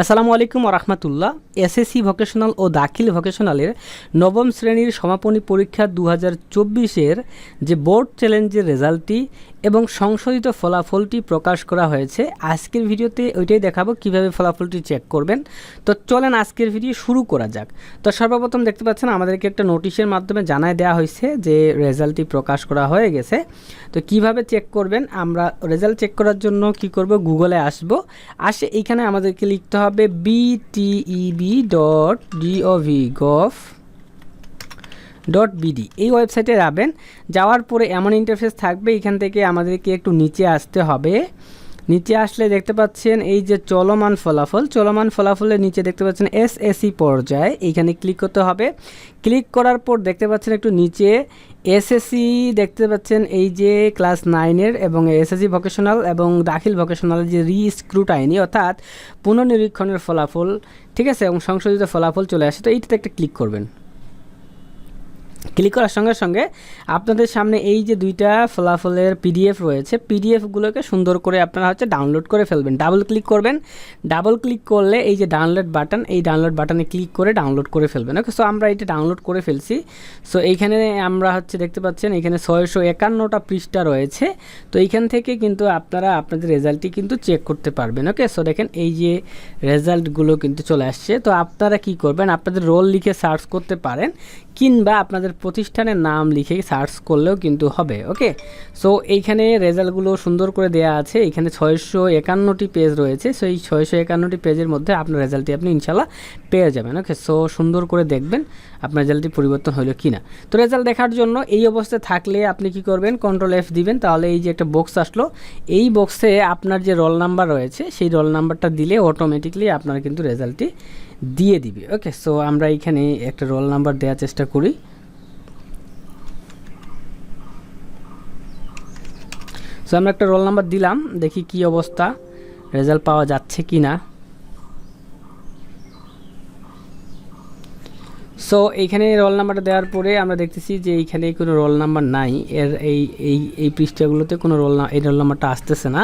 আসসালামু আলাইকুম রহমতুল্লাহ। SSC vocational ও দাখিল ভোকেশনালের নবম শ্রেণির সমাপনী পরীক্ষা দু হাজার যে বোর্ড চ্যালেঞ্জের রেজাল্টটি এবং সংশোধিত ফলাফলটি প্রকাশ করা হয়েছে। আজকের ভিডিওতে ওইটাই দেখাবো, কীভাবে ফলাফলটি চেক করবেন। তো চলেন আজকের ভিডিও শুরু করা যাক। তো সর্বপ্রথম দেখতে পাচ্ছেন, আমাদেরকে একটা নোটিশের মাধ্যমে জানায় দেওয়া হয়েছে যে রেজাল্টটি প্রকাশ করা হয়ে গেছে। তো কীভাবে চেক করবেন? আমরা রেজাল্ট চেক করার জন্য কি করব? গুগলে আসব। আসে এইখানে আমাদেরকে লিখতে হবে BTEB dot ডিওভি gov dot BD এই ওয়েবসাইটে যাবেন। যাওয়ার পরে এমন ইন্টারফেস থাকবে, এখান থেকে আমাদেরকে একটু নিচে আসতে হবে। নিচে আসলে দেখতে পাচ্ছেন এই যে চলমান ফলাফল। চলমান ফলাফলের নিচে দেখতে পাচ্ছেন এসএসসি পর্যায়ে এইখানে ক্লিক করতে হবে। ক্লিক করার পর দেখতে পাচ্ছেন একটু নিচে এসএসসি দেখতে পাচ্ছেন এই যে ক্লাস নাইনের এবং এসএসসি ভোকেশনাল এবং দাখিল ভোকেশনালের যে রিস্ক্রুটাইনি অর্থাৎ পুনর্নিরীক্ষণের ফলাফল, ঠিক আছে? এবং সংশোধিত ফলাফল চলে আসে। তো এইটাতে একটা ক্লিক করবেন। ক্লিক করার সঙ্গে সঙ্গে আপনাদের সামনে এই যে দুইটা ফলাফলের পিডিএফ রয়েছে পিডিএফগুলোকে সুন্দর করে আপনারা হচ্ছে ডাউনলোড করে ফেলবেন। ডাবল ক্লিক করবেন। ডাবল ক্লিক করলে এই যে ডাউনলোড বাটন এই ডাউনলোড বাটনে ক্লিক করে ডাউনলোড করে ফেলবেন। ওকে সো আমরা এটা ডাউনলোড করে ফেলছি। সো এইখানে আমরা হচ্ছে দেখতে পাচ্ছেন, এখানে ছয়শো একান্নটা পৃষ্ঠা রয়েছে। তো এইখান থেকে কিন্তু আপনারা আপনাদের রেজাল্টটি কিন্তু চেক করতে পারবেন। ওকে সো দেখেন এই যে রেজাল্টগুলো কিন্তু চলে আসছে। তো আপনারা কি করবেন, আপনাদের রোল লিখে সার্চ করতে পারেন, কিংবা আপনাদের প্রতিষ্ঠানের নাম লিখে সার্চ করলেও কিন্তু হবে, ওকে? সো এইখানে রেজাল্টগুলো সুন্দর করে দেওয়া আছে। এখানে ছয়শো একান্নটি পেজ রয়েছে। সো এই ছয়শো একান্নটি পেজের মধ্যে আপনার রেজাল্টটি আপনি ইনশাল্লাহ পেয়ে যাবেন, ওকে? সো সুন্দর করে দেখবেন আপনার রেজাল্টটি পরিবর্তন হলো কি না তো রেজাল্ট দেখার জন্য এই অবস্থায় থাকলে আপনি কি করবেন? কন্ট্রোল এফ দিবেন, তাহলে এই যে একটা বক্স আসলো, এই বক্সে আপনার যে রোল নাম্বার রয়েছে, সেই রোল নাম্বারটা দিলে অটোমেটিকলি আপনার কিন্তু রেজাল্টটি দিয়ে দিবে, ওকে? সো আমরা এখানে একটা রোল নাম্বার দেওয়ার চেষ্টা করি। সো আমরা একটা রোল নাম্বার দিলাম, দেখি কি অবস্থা রেজাল্ট পাওয়া যাচ্ছে কি না। সো এইখানে রোল নাম্বারটা দেওয়ার পরে আমরা দেখতেছি যে এইখানে কোনো রোল নাম্বার নাই। এর এই এই এই পৃষ্ঠাগুলোতে কোনো রোল এই রোল নাম্বারটা আসতেছে না।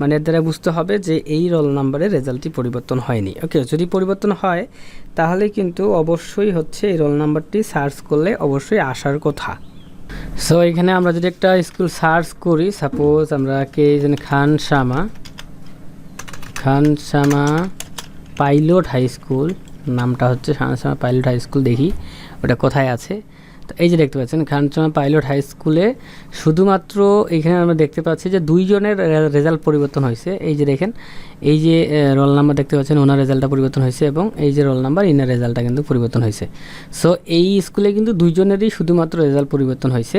মানে এর দ্বারা বুঝতে হবে যে এই রোল নাম্বারের রেজাল্টটি পরিবর্তন হয়নি। ওকে যদি পরিবর্তন হয়, তাহলে কিন্তু অবশ্যই হচ্ছে এই রোল নাম্বারটি সার্চ করলে অবশ্যই আসার কথা। সো এখানে আমরা যদি একটা স্কুল সার্চ করি সাপোজ আমরা কে যেন Khan Shama. Khan Shama pilot high school, নামটা হচ্ছে Khan Shama pilot high school দেখি, ওটা কোথায় আছে? এই যে দেখতে পাচ্ছেন খানসামা পাইলট হাই স্কুলে শুধুমাত্র এখানে আমরা দেখতে পাচ্ছি যে দুইজনের রেজাল্ট পরিবর্তন হয়েছে। এই যে দেখেন, এই যে রোল নাম্বার দেখতে পাচ্ছেন, ওনার রেজাল্টটা পরিবর্তন হয়েছে এবং এই যে রোল নাম্বার, ইনার রেজাল্টটা কিন্তু পরিবর্তন হয়েছে। সো এই স্কুলে কিন্তু দুইজনেরই শুধুমাত্র রেজাল্ট পরিবর্তন হয়েছে,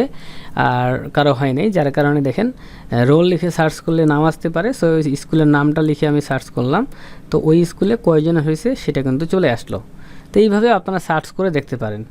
আর কারও হয় নাই। যার কারণে দেখেন রোল লিখে সার্চ করলে নাম আসতে পারে। সো স্কুলের নামটা লিখে আমি সার্চ করলাম। তো ওই স্কুলে কয়জন হয়েছে সেটা কিন্তু চলে আসলো। তো এইভাবে আপনারা সার্চ করে দেখতে পারেন।